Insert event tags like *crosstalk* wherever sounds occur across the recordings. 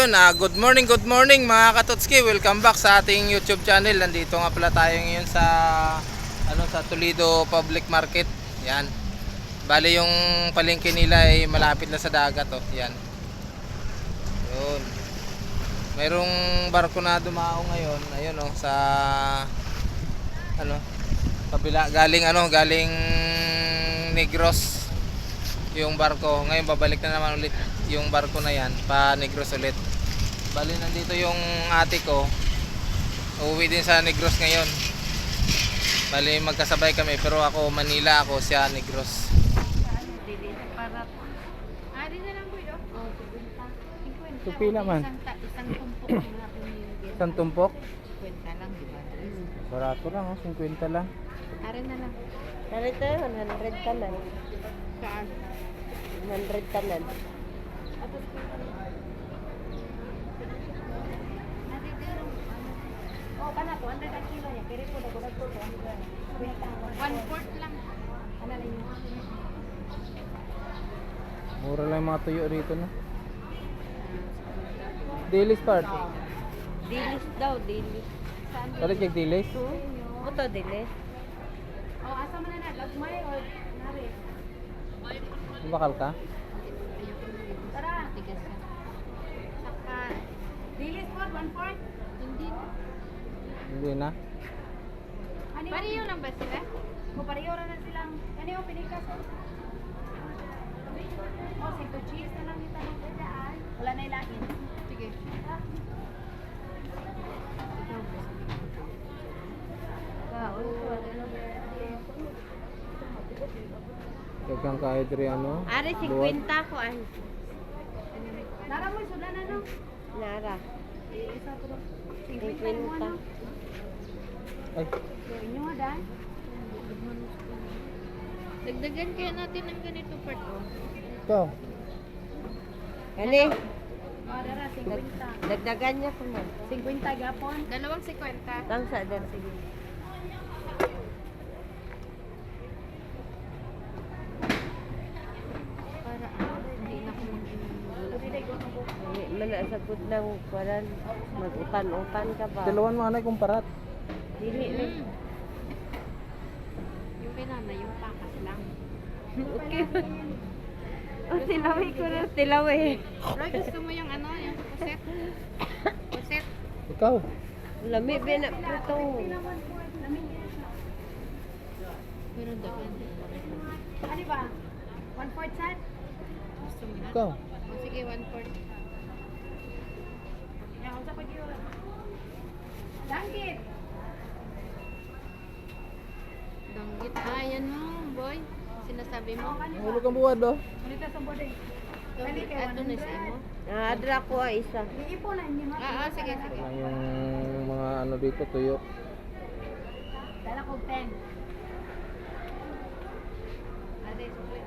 Ayun, ah, good morning, good morning mga Katotski. Welcome back sa ating YouTube channel. Nandito nga pala tayo ngayon sa ano sa Toledo Public Market. Yan. Bali yung palengke nila ay malapit na sa dagat oh. Yan. Yun. Mayroong barko na dumao ngayon. Ayun oh sa ano kabila galing ano galing Negros yung barko. Ngayon babalik na naman ulit yung barko na yan pa Negros ulit. Bali nandito yung ate ko. Uuwi din sa Negros ngayon. Bali magkasabay kami pero ako Manila ako siya Negros. Para di na lang po yun. 50. 50. So, pila man? Isang, tumpok na pinili. Isang tumpok? 50 lang, di ba? Barato lang oh, 50 lang. Arin na lang. Narito, 100 tanan. Saan? 100 tanan. Oh, kana to, 100 ang kilo niya. Kiri po na gulad po. One fourth lang. Ano lang yun? Mura lang yung mga tuyo rito no. Daily start. Dilis daw, dilis. Balik kay Dilis. Ito, dilis. Oh, asa man na na? Gagmay or nari? Bakal ka? Tara. Tigas ka. Saka, dilis po, one fourth? Hindi. Hindi na. Pariyo lang ba sila? O pariyo na silang, ano yung pinikas? O, oh, sito cheese na lang yung tanong ko dyan. Wala na ilahin. Sige. Ko. Dagang kahit rin ano. Ari, Buwan. 50 ko ay. Nara mo, suda na no? Nara. Isa po. 50. mo ano? Ay, inyo nga dahil. Dagdagan kaya natin ng ganito part oh. ito. Kani, O, dara, 50. dagdagan niya ko mo. 50 gapon. Dalawang 50. Tangsa din. Sige. Para ano, hindi na ko Ay, Manasagod ng kwaran. Mag-utan-utan ka ba? Dalawan mo anay kumparat. Dili na. Yung kay nanay, yung pakas lang. *laughs* Okay. *laughs* O, tilaway ko na. Tilaway. Roy, gusto mo yung ano, yung puset? Puset? Ikaw. Lami ba na prito? Pero dagan. Ano ba? One fourth set? Gusto mo na? Ikaw. O sige, one fourth. Yan, unsa pa yun? Langkit. Danggit. Ah, yan mo, boy. Sinasabi mo. Hulog ang buwad oh. Manita sa bodeng. Ato na sa imo. Ah, adra ko ay isa. Iipo na, hindi mo. Ah, ah, sige, sige. Yung mga ano dito tuyo. Dala ko 10. Ate, sulit.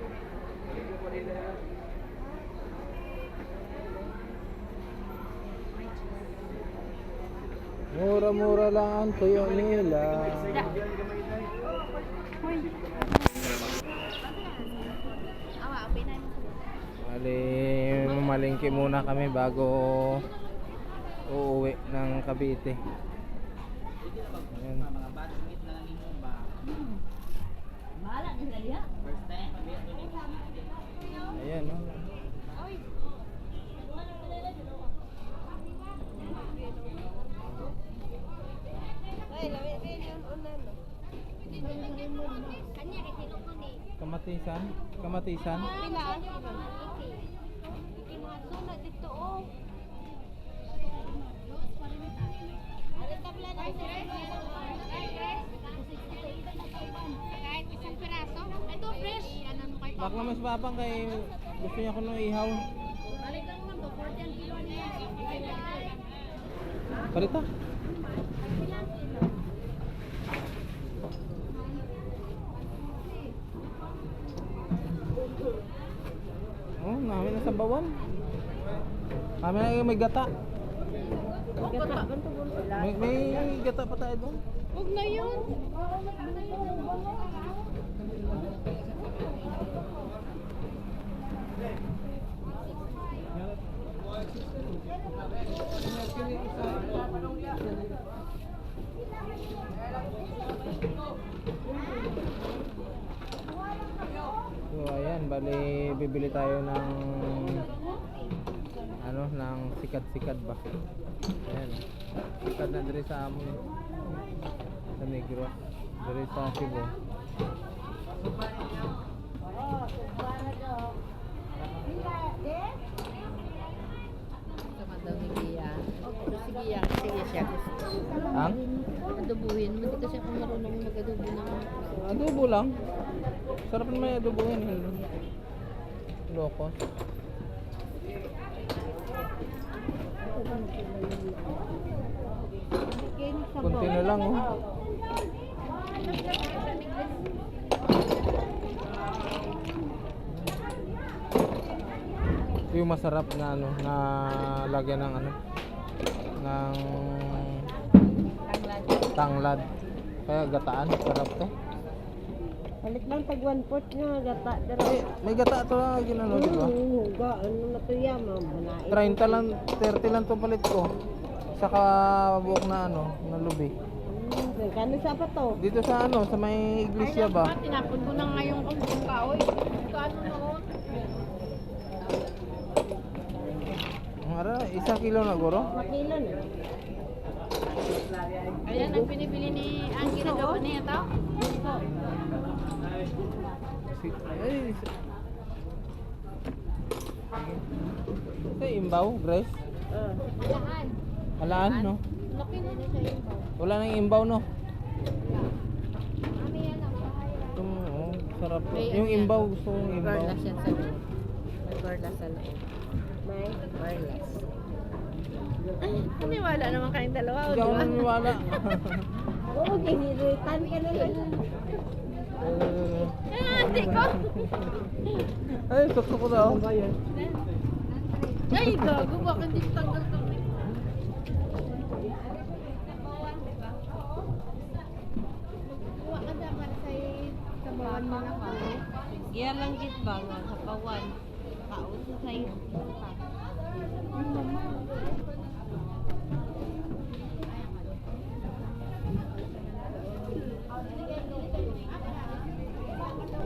Mura-mura lang ang tuyo nila. Awa, apay na mo. Bali, malingki muna kami bago uuwi ng Cavite. Ayan no? Ay, lami rin yung unan. no? Kamatisan? Kamatisan? Sunod dito, oh. Kahit isang piraso. Ito, fresh. Mo kay Bak naman si Papang kay gusto niya ko nung ihaw. Balik lang to, 40 ang kilo niya. Palita. Bawan. Kami na may gata. May, may gata pa tayo doon. Huwag na yun. So ayan, bali bibili tayo ng sikat-sikat ba? Ayan. Sikat na diri sa amon. Sa Negros. Diri sa Cebu. Sama daw ni Gia. Si Gia, sige siya. Ang? Adobuhin. Hindi kasi ako marunong mag-adobo ng Adobo lang. Sarap naman yung adobohin. Lokos. Kunti na lang oh. Ito yung masarap na ano, na lagyan ng ano, ng tanglad. Kaya gataan, sarap to. Palit lang tag one fourth nga gata dara. Eh, may gata to na ginano, di ba? Huga, ano na to ya, mabanain. 30 lang, 30 lang to palit ko. Saka buok na ano, na lubi. Hmm, kano sa pa to? Dito sa ano, sa may iglesia ba? Tinapon ko na ngayon kung kung kaoy. Kaano noon? Ang ara, isang kilo na guro. Makilo na. Ayan ang pinipili ni ang ginagawa niya to. Ay, yung imbaw, Grace. Ah. Alaan. Alaan, no? Laki na sa iyo. Wala nang imbaw, no? Itong, oh, sarap. Yung ano imbaw, gusto kong imbaw. Barlas yan sa loob. May barlas sa loob. May Barlas. Naniwala naman kayong dalawa, ba? naniniwala. *laughs* Oo, giniritan ka na lang. Hindi ko. Ay, gusto ko daw. Ay, gago, bakit hindi tanggal ka sabawan mo na kami. Iya lang git ba nga sa kawan. Kauso sa iyo.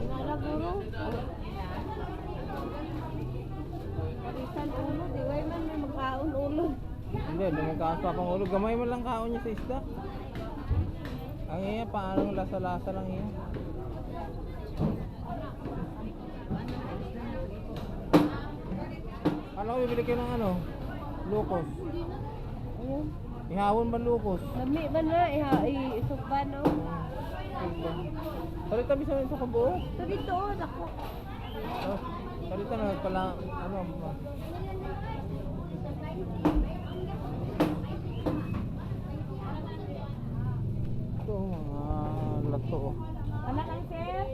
Nalaguro. Parisan ulo, di way man may magkaon ulo. Hindi, lumikaas pa pang ulo. Gamay mo lang kaon niya sa isda. Ang iya, paano lasa-lasa lang iya. Kala ko bibili kayo ng ano? Lukos. Ayun. Ihawon ba lukos? Lami ba na iha isok ba no? Salita bisa sa kabuo. Ito dito, nako. Oh, salita na pala ano ba? Ito lato. oh. Wala kang sir?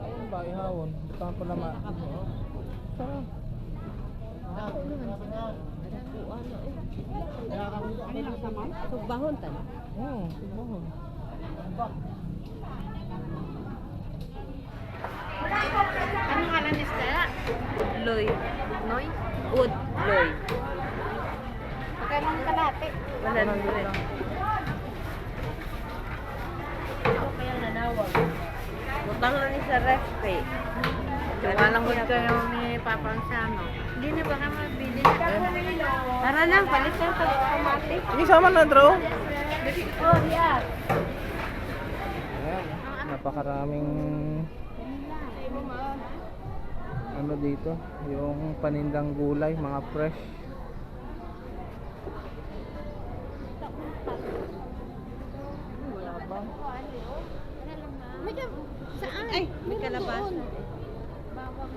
Ayun ba, ihawon. Saan pala ma... Sarap. Sugbahon tan. Oo, siguro. Ano nga lang isda? Loy. Noy? Ud. Loy. Magkano ang kalate? Wala nang rin. Kaya nanawag. Butang na ni sa ref eh. Walang good kayo ni Papa Ansano. Hindi na ba kami mabili? Tara na, palit na sa kamati. Hindi sama na, Dro. Oh, yeah. Ayan, napakaraming ano dito, yung panindang gulay, mga fresh. May ka, saan? Ay, may kalabasa. Bawang.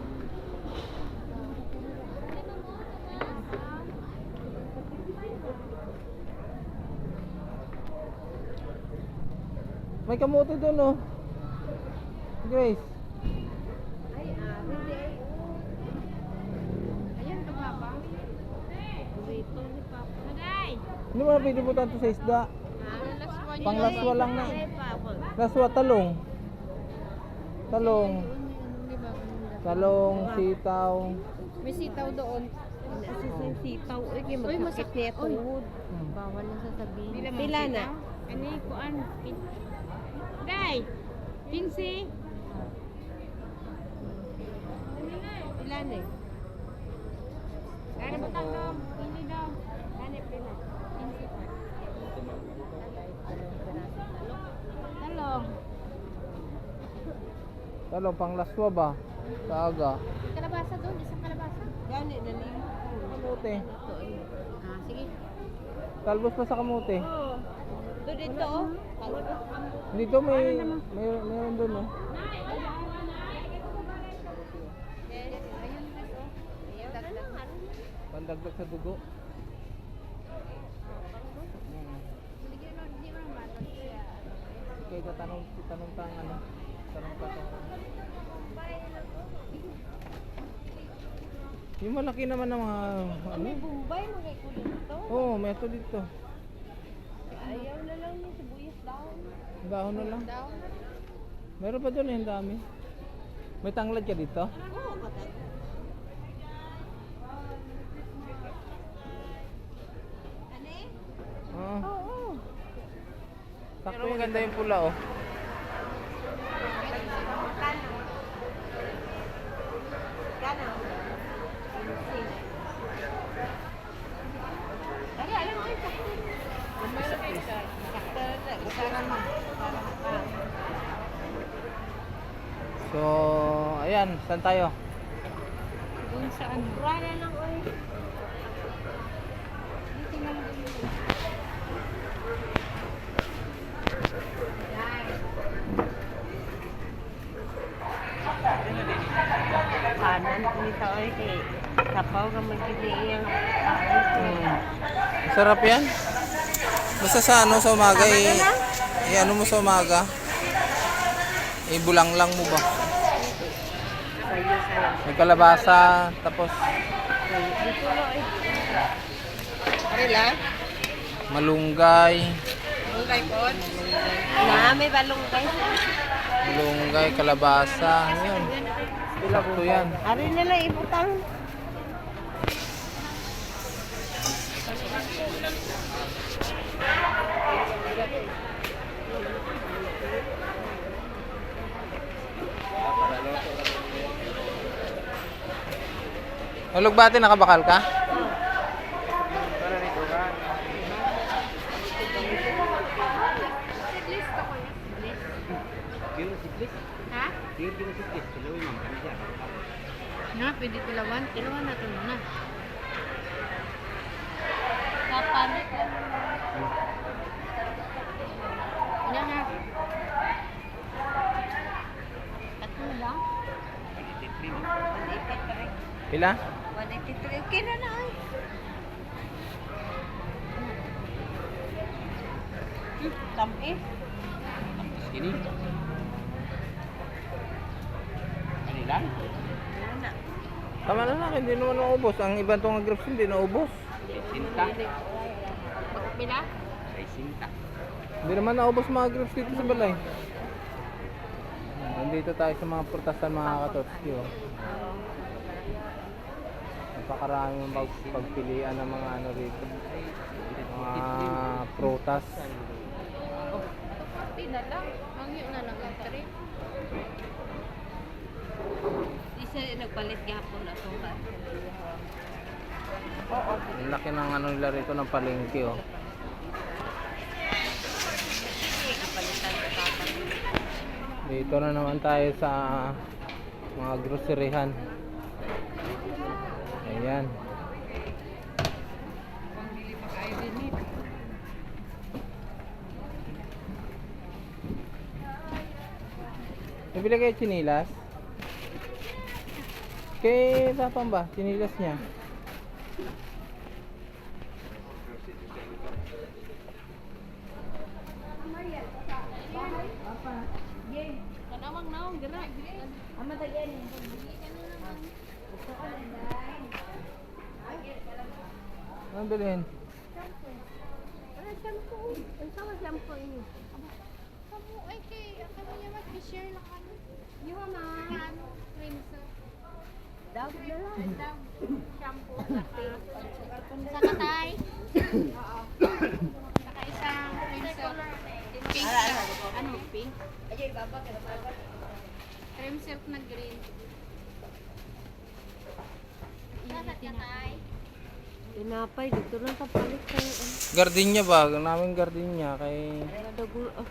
May kamote doon, oh. Grace. Ayan, kababang. Burrito ni Papa. Aday! Hindi mo na pwede po tanto sa isda. Ah, laswa niyo. Panglaswa lang na. Ay. Laswa, talong. Talong. Ano, Talong, sitaw. May sitaw doon. Kasi sitaw, uy, kaya masak- niya Uy. tuhod. Hmm. Bawal na sasabihin. Pila na? Ano yung kuan? Day! Pinsi! Pila na eh. Gani mo tanong? Hindi daw. Gani pila. Pinsi pa. Talong. Talong, pang laswa ba? Kaga. Kalabasa doon, isang kalabasa. Gani, nalimo. Kamote. Ah, sige. Talbos pa sa kamote. Oo. Doon dito, oh. Dito may, may mayroon doon oh. Pandagdag sa dugo. Hmm. Okay, tatanong, tanong tang ano. Yung malaki naman ng mga ano. May bumbay, mga ko dito. Oo, oh, may ito dito. Ayaw na lang yung sibuyas daw. Dahon na lang. Daw. Meron pa doon eh, ang dami. May tanglad ka dito? Oo, matat. Ano eh? Oo. Oo. Sakto maganda yung pula oh. Gana. Kaya alam mo, sakto. Sakto na, isa naman. Para maka- So, ayan, saan tayo? Doon sa ano? Na lang, oy. Dito na lang. Kanan, kumita, oy, kay Kapaw ka magkikiyang Hmm. Sarap yan. Basta sa ano sa umaga eh, eh ano mo sa umaga? Eh bulang lang mo ba? May kalabasa, tapos. Arila? malunggay, Balunggay po. Na, may balunggay. malunggay, kalabasa, yun. Sakto yan. Ari na lang ibutang. Hulog bati, nakabakal ka? Na, pwede tilawan. Tilawan na ito na. Kapan? Wala na. Tatlo lang. 183. Pila? 183. Okay na na. Hmm, Tami. Ini. Ano na? Tama na lang, hindi naman naubos. Ang ibang tong grapes hindi naubos. Pila? Hindi naman naubos mga grapes dito sa balay. Nandito tayo sa mga prutasan mga katotski. Oh. Napakarami mong pag- pagpilian ng mga ano rito. Mga prutas. Pila lang. Ang yun na lang ang trip. Isa nagpalit gapon na ito. Ang laki ng ano nila rito ng palengke oh. Dito na naman tayo sa mga groceryhan. Ayan. Nabili kayo chinilas? Kay Tapang ba? Chinilas niya? Kanamang naong, gira. Anong bilhin? Ano shampoo? Sama shampoo ini? Kamu, ay kay, kamu niya mag-share lang kami. Yung ma. Ano, cream sa Dab na lang. Shampoo. Sa katay. Oo. Saka isang cream silk. Pink. Ano, pink? Ajay, baba ka baba. Cream silk na green. Nasa katay. Tinapay, dito lang kapalit kayo. Ano, Gardenia ba? Namin gardenia kay... dagul, ah.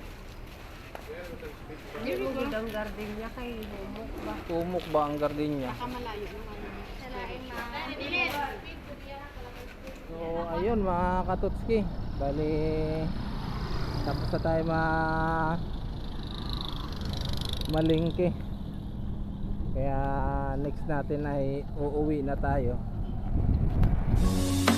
Hindi mo gudang garden niya kay humok ba? Tumok ba ang gardenia? Saka malayo naman. So, ayun mga katutski. Bali, tapos na tayo ma malingke. Kaya next natin ay uuwi na tayo. Thank you